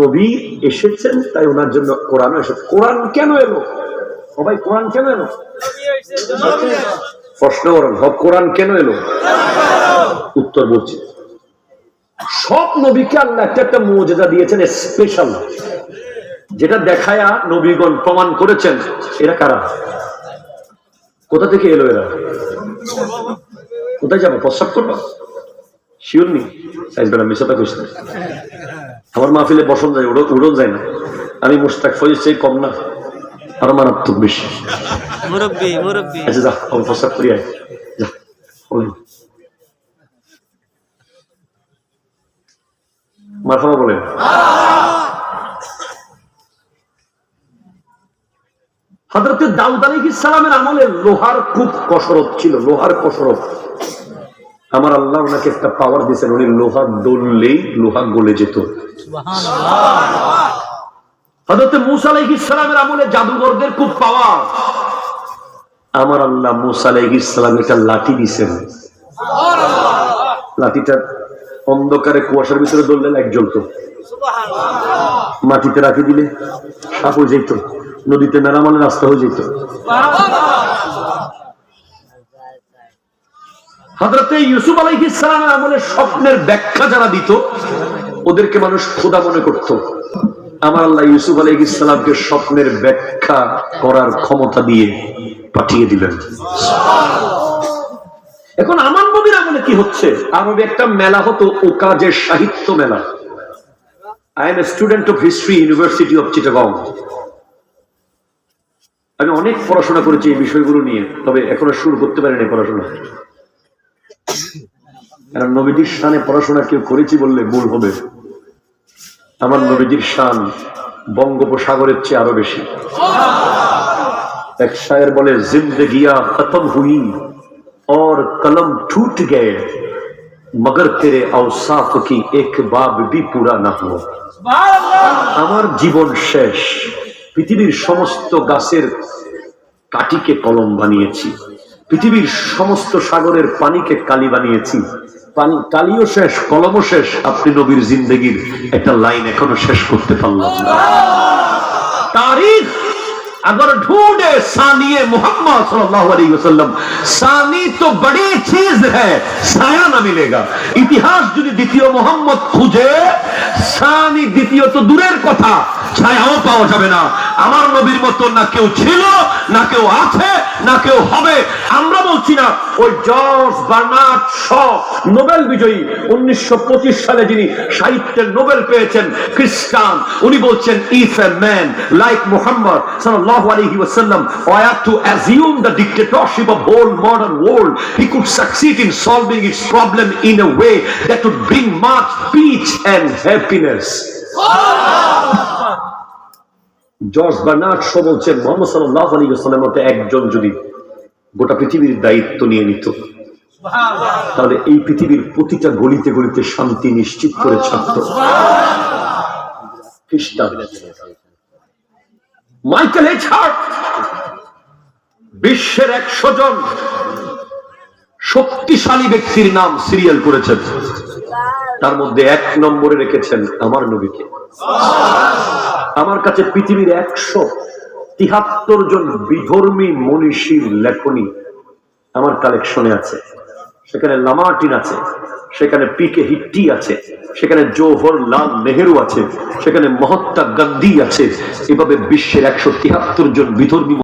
নবী এসেছেন, তাই ওনার জন্য কোরআন এসেছে। কোরআন কেন এলো? সবাই কোরআন কেন এলো? প্রশ্ন করেন হক কোরআন কেন এলো? উত্তর বলছি। সব নবীকে আল্লাহ একটা একটা মর্যাদা দিয়েছেন স্পেশাল যেটা দেখায়া নবীগণ প্রমাণ করেছেন, এরা কারা? কোথা থেকে এলো এরা? কোথায় যাব? প্রস্রাব করব? শিওর নি? সাইজ মিশাটা কইস। আমার মাহফিলে বসন যায় উড়ো উড়ন যায় না। আমি মুস্তাক ফয়েজ চেয়ে কম না আরও মারাত্মক বেশি। আচ্ছা যা আমি প্রস্রাব করি আয়। যা বলুন। বলেন। হজরত দাউদ আলী ইসলামের আমলে লোহার খুব কসরত ছিল লোহার কসরত। আমার আল্লাহ ওনাকে একটা পাওয়ার দিয়েছেন উনি লোহা দললেই লোহা গলে যেত। হজরত মুসা আমলে জাদুঘরদের খুব পাওয়ার। আমার আল্লাহ মুসা একটা লাঠি দিছেন লাঠিটা অন্ধকারে কুয়াশার ভিতরে দললে লাইট জ্বলতো। মাটিতে রাখি দিলে সাপ হয়ে যেত নদীতে মেরামালে রাস্তা হয়ে যেত। হজরতে ইউসুফ আলাইহ ইসলামের আমলে স্বপ্নের ব্যাখ্যা যারা দিত ওদেরকে মানুষ খোদা মনে করত। আমার আল্লাহ ইউসুফ আলাইহ ইসলামকে স্বপ্নের ব্যাখ্যা করার ক্ষমতা দিয়ে পাঠিয়ে দিলেন। এখন আমার নবীর আমলে কি হচ্ছে? আরবে একটা মেলা হতো ওকাজের সাহিত্য মেলা। I am a student of history university of Chittagong আমি অনেক পড়াশোনা করেছি এই বিষয়গুলো নিয়ে, তবে এখনও শুরু করতে পারিনি পড়াশোনা। কারণ নবীজির শানে পড়াশোনা কেউ করেছি বললে ভুল হবে। আমার নবীজির শান বঙ্গোপসাগরের চেয়ে আরো বেশি এক শায়ের বলে জিন্দগিয়া খতম হুই और कलम टूट गए मगर तेरे औसाफ की एक बाब भी पूरा ना हो আমার জীবন শেষ পৃথিবীর সমস্ত গাছের কাটিকে কলম বানিয়েছি পৃথিবীর সমস্ত সাগরের পানিকে কালি বানিয়েছি পানি কালিও শেষ কলমও শেষ আপনি নবীর জিন্দগির একটা লাইন এখনো শেষ করতে পারলাম না तारीख अगर ढूंढे सानिए मोहम्मद सल्लल्लाहु अलैहि वसल्लम सानी तो बड़ी चीज है ছায়া না মিলেগা ইতিহাস যদি দ্বিতীয় মোহাম্মদ খুঁজে সানি দ্বিতীয় তো দূরের কথা ছায়াও পাওয়া যাবে না আমার নবীর মতো না কেউ ছিল, না কেউ আছে, না কেউ হবে। আমরা বলছি না, ওই জর্জ বার্নার্ড শ, নোবেল বিজয়ী, উনিশশো সালে যিনি সাহিত্যের নোবেল পেয়েছেন, খ্রিস্টান, উনি বলছেন if a man like Muhammad সাল্লাল্লাহু আলাইহি ওয়াসাল্লাম to assume the of whole modern world he could succeed in solving its problem in a way that would bring much peace and happiness George Bernard Shaw বলছেন মোহাম্মদ সাল্লাল্লাহু আলাইহি ওয়াসাল্লামের মতো একজন যদি গোটা পৃথিবীর দায়িত্ব নিয়ে নিত তাহলে এই পৃথিবীর প্রতিটা গলিতে গলিতে শান্তি নিশ্চিত করে খ্রিস্টান। মাইকেল এইচ হার্ট বিশ্বের একশো জন শক্তিশালী ব্যক্তির নাম সিরিয়াল করেছেন। তার মধ্যে এক নম্বরে রেখেছেন আমার নবীকে। আমার কাছে পৃথিবীর একশো তিহাত্তর জন বিধর্মী মনীষীর লেখনী আমার কালেকশনে আছে। সেখানে লামার্টিন আছে, সেখানে পি কে হিট্টি আছে, সেখানে জওহর লাল নেহেরু আছে, সেখানে মহাত্মা গান্ধী আছে। এভাবে বিশ্বের একশো তিহাত্তর জন বিধর্মী